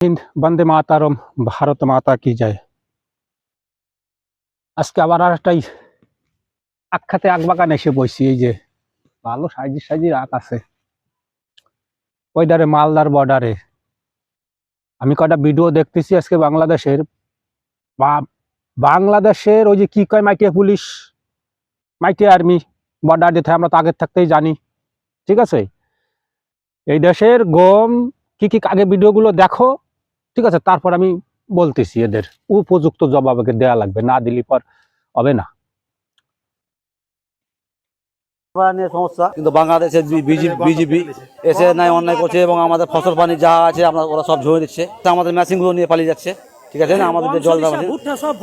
হিন্দ, বন্দে মাতারম, ভারত মাতা কি যায় আজকে আবার আর একটাই আখ্যাতে আখ বাগান এসে বসছি এই যে ভালো সাইজি সাইজি আখ আছে। ওইদারে মালদার বর্ডারে আমি কয়টা ভিডিও দেখতেছি আজকে বাংলাদেশের। বা বাংলাদেশের ওই যে কি কয় মাইটিয়া পুলিশ মাইটিয়া আর্মি বর্ডার যেতে আমরা তো আগের থাকতেই জানি, ঠিক আছে? এই দেশের গম কি কি আগে ভিডিওগুলো দেখো ঠিক আছে তারপর আমি বলতেছি এদের উপযুক্ত জবাব আগে দেওয়া লাগবে না দিলে পর হবে না। নিয়ে সমস্যা কিন্তু বাংলাদেশের বিজেপি এসে নাই অন্যায় করছে এবং আমাদের ফসল পানি যা আছে আমরা ওরা সব ঝরে দিচ্ছে। তা আমাদের মেশিনগুলো নিয়ে পালিয়ে যাচ্ছে ঠিক আছে? না আমাদের যে জল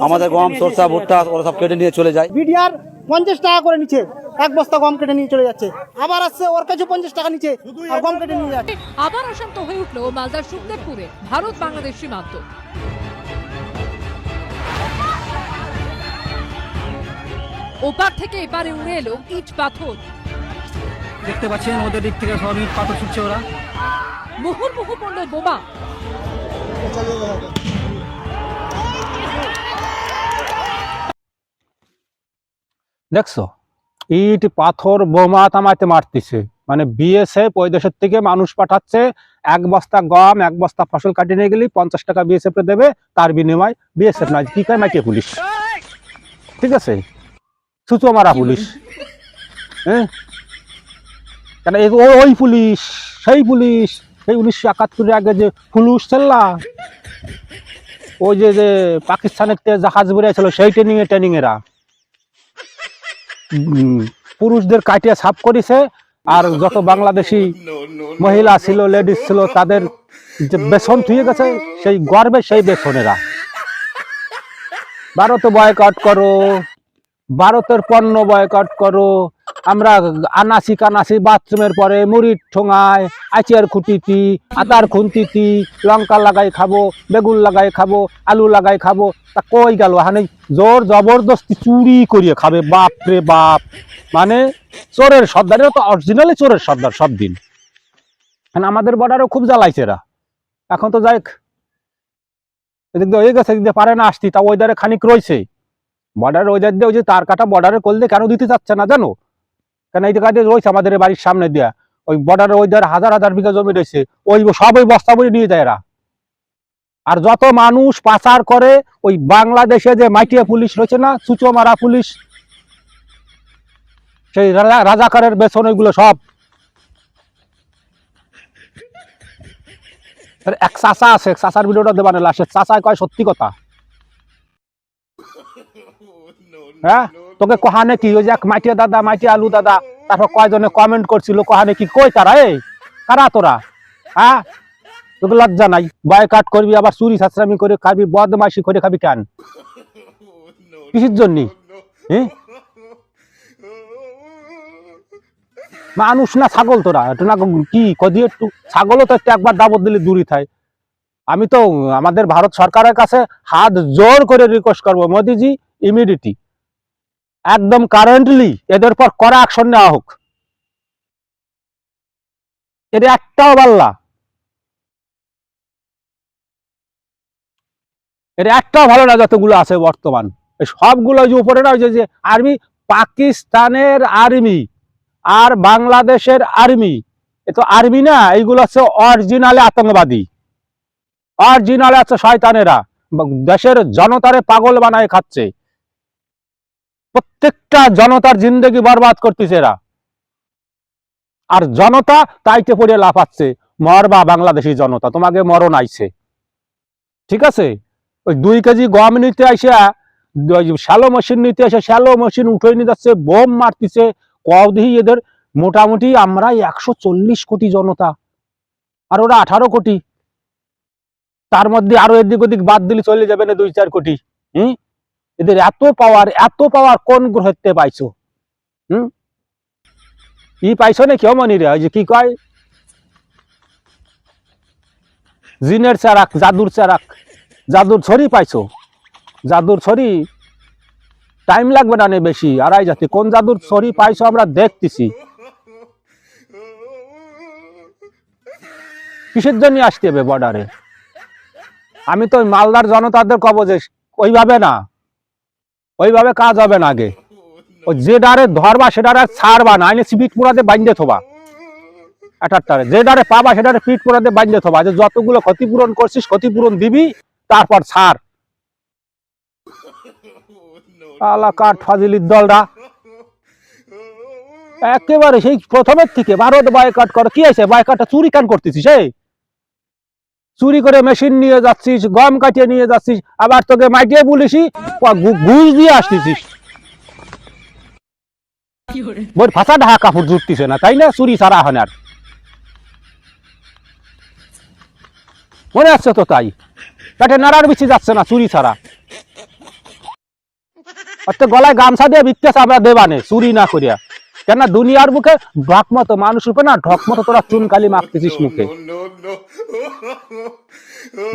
আমাদের গম সরষা ভুট্টা ওরা সব কেটে নিয়ে চলে যায়। বিডিআর পঞ্চাশ টাকা করে নিচ্ছে। এক বস্তা গম কেটে নিয়ে চলে যাচ্ছে। আবার আসছে ওর কাছে পঞ্চাশ টাকা নিচে আর গম কেটে নিয়ে যাচ্ছে। আবার অশান্ত হয়ে উঠল মালদার সুখদেবপুরে ভারত বাংলাদেশ সীমান্ত। ওপার থেকে এপারে উড়ে এলো ইট পাথর। দেখতে পাচ্ছেন ওদের দিক থেকে সব ইট পাথর ছুটছে ওরা। মুহুর্মুহু পড়ল বোমা। দেখছ? ইট পাথর বোমা তামাইতে মারতেছে। মানে বিএসএফ ওই দেশের থেকে মানুষ পাঠাচ্ছে এক বস্তা গম এক বস্তা ফসল কাটিয়ে নিয়ে গেলি পঞ্চাশ টাকা বিএসএফ দেবে তার বিনিময় বিএসএফ নয় কি কয় মাইকে পুলিশ? ঠিক আছে? সুচো মারা পুলিশ। হ্যাঁ? কেন ওই পুলিশ সেই পুলিশ সেই উনিশশো একাত্তরের আগে যে পুলিশ ছেল্লা ওই যে যে পাকিস্তানের জাহাজ বেরিয়েছিল সেই ট্রেনিং এ ট্রেনিং এরা উম, পুরুষদের কাটিয়ে সাফ করেছে, আর যত বাংলাদেশি মহিলা ছিল লেডিস ছিল, তাদের যে বেসন থুয়ে গেছে, সেই গর্বে সেই বেসনেরা। ভারত বয়কট করো, ভারতের পণ্য বয়কট করো আমরা আনাসি কানাসি বাথরুমের পরে মুড়ির ঠোঙায় আচিয়ার খুঁটিতি আদার খুন্তিতি লঙ্কা লাগাই খাব, বেগুন লাগাই খাব, আলু লাগাই খাব, তা কই গেল? হানে জোর জবরদস্তি চুরি করিয়ে খাবে, বাপ রে বাপ। মানে চোরের সর্দার, এরা তো অরিজিনালি চোরের সর্দার সব দিন। মানে আমাদের বর্ডারও খুব জ্বালাইছে এরা। এখন তো যাই এদিক দিয়ে হয়ে গেছে, এদিক দিয়ে পারে না আসতি, তা ওই দ্বারে খানিক রয়েছে। বর্ডার ওই দিয়ে ওই যে তার কাটা বর্ডারে করলে কেন দিতে চাচ্ছে না জানো? কেন এই কাজে রয়েছে আমাদের বাড়ির সামনে দিয়া? ওই বর্ডারে ওই দ্বারা হাজার হাজার বিঘা জমি রয়েছে। ওই সব ওই বস্তা বই নিয়ে যায় এরা। আর যত মানুষ পাচার করে ওই বাংলাদেশে যে মাইটিয়া পুলিশ রয়েছে না চুচো মারা পুলিশ সেই রাজা- রাজাকারের বেতন ওইগুলো সব। এক চাচা আছে চাচার ভিডিওটা দেবানে লাস্টে। চাচা কয় সত্যি কথা। হ্যাঁ? তোকে কহানে কি? ওই যে মাইটিয়া দাদা, মাইটিয়া আলু দাদা, তারপর কয়জনে কমেন্ট করছিল, কহানে কি? কই তারা, এই? কারা তোরা? হ্যাঁ? তোকে লজ্জা নাই। বয়কাট করবি, আবার চুরি সাশ্রামি করে খাবি, বদমাইশি করে খাবি কেন? কিসের জন্য? মানুষ না ছাগল তোরা? একটু না কি কদি একটু? ছাগলও তো একটু একবার দাবত দিলে দূরই থাকে আমি তো আমাদের ভারত সরকারের কাছে হাত জোর করে রিকোয়েস্ট করব, মোদিজি ইমিডিয়েটলি একদম কারেন্টলি এদের পর কড়া অ্যাকশন নেওয়া হোক। এর একটাও পাল্লা এর একটাও ভালো না যতগুলো আছে বর্তমান। সবগুলো যে উপরে না যে আর্মি পাকিস্তানের আর্মি আর বাংলাদেশের আর্মি এ তো আর্মি না, এইগুলো হচ্ছে অরিজিনালে আতঙ্কবাদী। অরিজিনালে আছে শয়তানেরা। দেশের জনতারে পাগল বানায় খাচ্ছে। প্রত্যেকটা জনতার জিন্দগি বরবাদ করতেছে এরা। আর জনতা তাইতে পড়ে লাফাচ্ছে, মরবা বাংলাদেশি জনতা, তোমাকে মরণ আইছে। ঠিক আছে? ওই দুই কেজি গম নিতে আইসা শ্যালো মেশিন নিতে আসে শ্যালো মেশিন উঠে নিয়ে যাচ্ছে, বোম মারতেছে কদিহি এদের। মোটামুটি আমরা একশো চল্লিশ কোটি জনতা, আর ওরা আঠারো কোটি। তার মধ্যে আরও এদিক ওদিক বাদ দিলে চলে যাবে না দুই চার কোটি। হুম? এদের এত পাওয়ার এত পাওয়ার কোন গ্রহতে পাইছো? হুম? ই পাইছো না কেউ মনি রে যে কি কয়? জিনের চারাক, জাদুর চারাক। জাদুর ছড়ি পাইছো? জাদুর ছড়ি? টাইম লাগবে না বেশি। আড়াই জাতি, কোন জাদুর ছড়ি পাইছো আমরা দেখতেছি। কিসের জন্য আসতে হবে বর্ডারে আমি তো মালদার জনতাদের কব যে ওইভাবে না। ওইভাবে কাজ হবে না আগে। ওই যে ডারে ধরবা সেটারে ছাড়বা না আইনে পিঠ পোড়াতে বাঁধতে থবা। এটারটারে যে ডারে পাবা সেটারে পিঠ পোড়াতে বাঁধতে থবা। যে যতগুলো ক্ষতিপূরণ করছিস, ক্ষতিপূরণ দিবি, তারপর ছাড়। আলা কাঠ ফাজিলির একেবারে সেই প্রথমের থেকে, ভারত বয়কাট করো, কি আছে বয়কাটটা চুরি কান করতেছিস, এই? চুরি করে মেশিন নিয়ে যাচ্ছিস, গম কাটিয়ে নিয়ে যাচ্ছিস, আবার তোকে মাইটিয়ে বলিসি ঘুষ দিয়ে আসতেছিস। ফাঁসা ঢাকা কাপড় না, তাই না? চুরি হয় না মনে আছে তো তাই? নাড়ার বিচি যাচ্ছে না, চুরি ছাড়া। অর্থাৎ গলায় গামছা দিয়ে বিকতেছে আমরা দেবানে, চুরি না করিয়া। কেন দুনিয়ার বুকে ঢক মতো মানুষ রূপে না, ঢক মতো তোরা চুনকালি মাখতেছিস মুখে।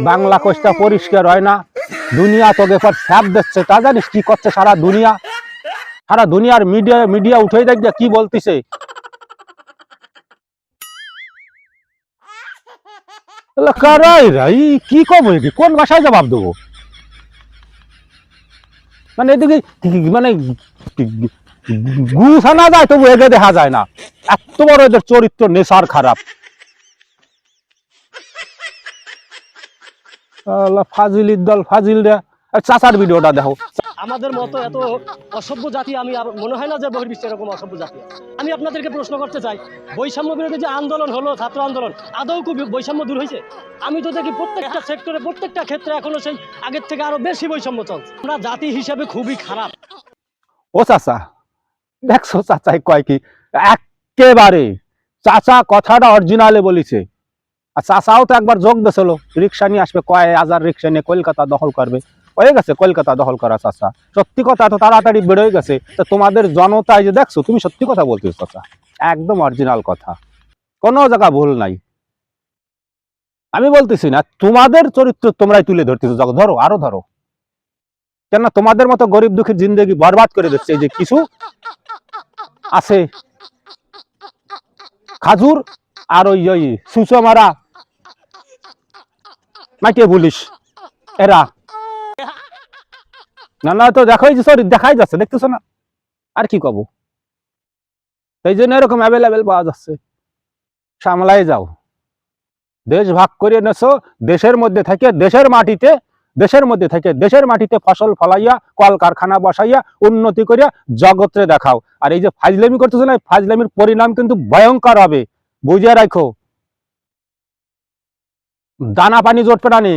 বাংলা কোষটা পরিষ্কার হয় না, দুনিয়া তোকে পর স্যাপ দিচ্ছে, তা জানিস কি করছে সারা দুনিয়া? সারা দুনিয়ার মিডিয়া মিডিয়া উঠে দেখ কি বলতিছে। কি কব এটি কোন ভাষায় জবাব দেবো? মানে এদিকে মানে আনা যায় তবু এগে দেখা যায় না। এত বড় এদের চরিত্র নেশার খারাপ। ফাজিলির দল ফাজিল আর চাচার ভিডিওটা দেখো। আমাদের মতো এত অসভ্য জাতি আমি মনে হয় না যে বহির্বিশ্বে এরকম অসভ্য জাতি আমি আপনাদেরকে প্রশ্ন করতে চাই বৈষম্য বিরোধী যে আন্দোলন হলো ছাত্র আন্দোলন আদৌ কি বৈষম্য দূর হয়েছে? আমি তো দেখি প্রত্যেকটা সেক্টরে প্রত্যেকটা ক্ষেত্রে এখনও সেই আগের থেকে আরও বেশি বৈষম্য চলছে। আমরা জাতি হিসাবে খুবই খারাপ। ও চাচা দেখছ চাচাই কয় কি? একেবারে। চাচা কথাটা অরিজিনালে বলিছে। আর চাচাও তো একবার যোগ দিছিল রিক্সা নিয়ে আসবে, কয় হাজার রিক্সা নিয়ে কলকাতা দখল করবে। হয়ে গেছে, কলকাতা দখল করা চাচা। সত্যি কথা তো তাড়াতাড়ি বেরোয় গেছে। তো তোমাদের জনতায় যে দেখছ, তুমি সত্যি কথা বলতেছো চাচা? একদম অরিজিনাল কথা। কোনো জায়গা ভুল নাই। আমি বলতেছি না, তোমাদের চরিত্র তোমরাই তুলে ধরতেছো। ধরো, আরও ধরো। কেন তোমাদের মতো গরিব দুঃখীর জিন্দগি বরবাদ করে দিচ্ছে এই যে কিছু। আছে। খাজুর আর ওই ওই সুসো মারা মাইকে বলিস? এরা। না না, তো দেখাই সরি দেখাই যাচ্ছে, দেখতেছো না? আর কি কব? এই জন্য এরকম অ্যাভেলেবেল পাওয়া যাচ্ছে। সামলাই যাও। দেশ ভাগ করে নেছো, দেশের মধ্যে থেকে দেশের মাটিতে দেশের মধ্যে থেকে দেশের মাটিতে ফসল ফলাইয়া, কলকারখানা বসাইয়া, উন্নতি করিয়া জগতরে দেখাও। আর এই যে ফাজলামি করতেছে না ফাজলামির পরিণাম কিন্তু ভয়ঙ্কর হবে। বুঝিয়া রাখো। দানা পানি জোট পেটানি